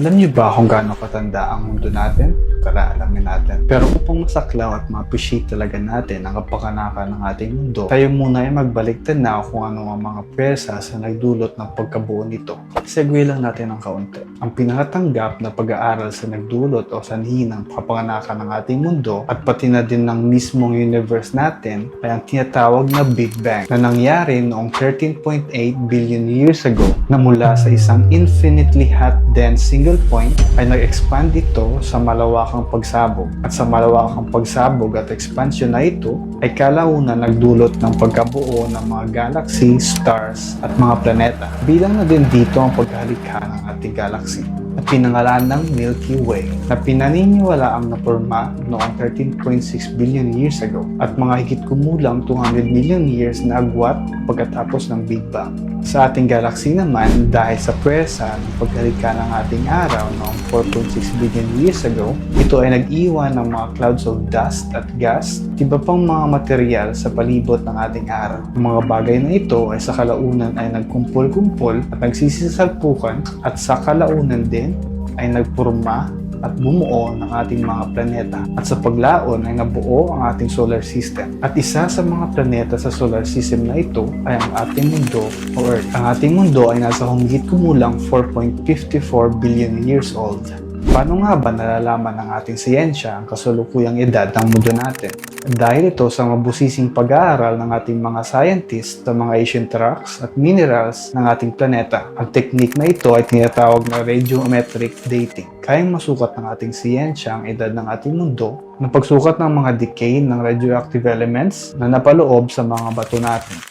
Alam niyo ba kung gaano katanda ang mundo natin? Tara, alamin natin. Pero upang masaklaw at ma-appreciate talaga natin ang kapakanakan ng ating mundo, tayo muna ay magbalik na kung ano ang mga pyesa sa nagdulot ng pagkabuo nito. Segue lang natin ng kaunti. Ang pinakatanggap na pag-aaral sa nagdulot o sanhi ng kapanganakan ng ating mundo at pati na din ng mismong universe natin ay ang tinatawag na Big Bang na nangyari noong 13.8 billion years ago na mula sa isang infinitely hot dense single point ay nag-expand ito sa malawakang pagsabog. At sa malawakang pagsabog at expansion na ito ay kalaunan nagdulot ng pagkabuo ng mga galaxy, stars at mga planeta. Bilang na din dito ang paghalikha ng ating galaxy na pinangalan ng Milky Way na pinaniniwala ang napurma noong 13.6 billion years ago at mga higit kumulang 200 million years na agwat pagkatapos ng Big Bang. Sa ating galaxy naman, dahil sa pwersa ng paghalika ng ating araw noong 4.6 billion years ago, ito ay nag-iwan ng mga clouds of dust at gas iba pang mga material sa palibot ng ating araw. Ang mga bagay na ito ay sa kalaunan ay nagkumpol-kumpol at nagsisisalpukan at sa kalaunan din ay nagpurma at bumuo ng ating mga planeta. At sa paglaon ay nabuo ang ating solar system. At isa sa mga planeta sa solar system na ito ay ang ating mundo o Earth. Ang ating mundo ay nasa humigit kumulang 4.54 billion years old. Paano nga ba nalalaman ng ating siyensya ang kasulukuyang edad ng mundo natin? Dahil ito sa mabusising pag-aaral ng ating mga scientists sa mga ancient rocks at minerals ng ating planeta. Ang teknik na ito ay tinatawag na radiometric dating. Kayang masukat ng ating siyensya ang edad ng ating mundo ng pagsukat ng mga decay ng radioactive elements na napaloob sa mga bato natin.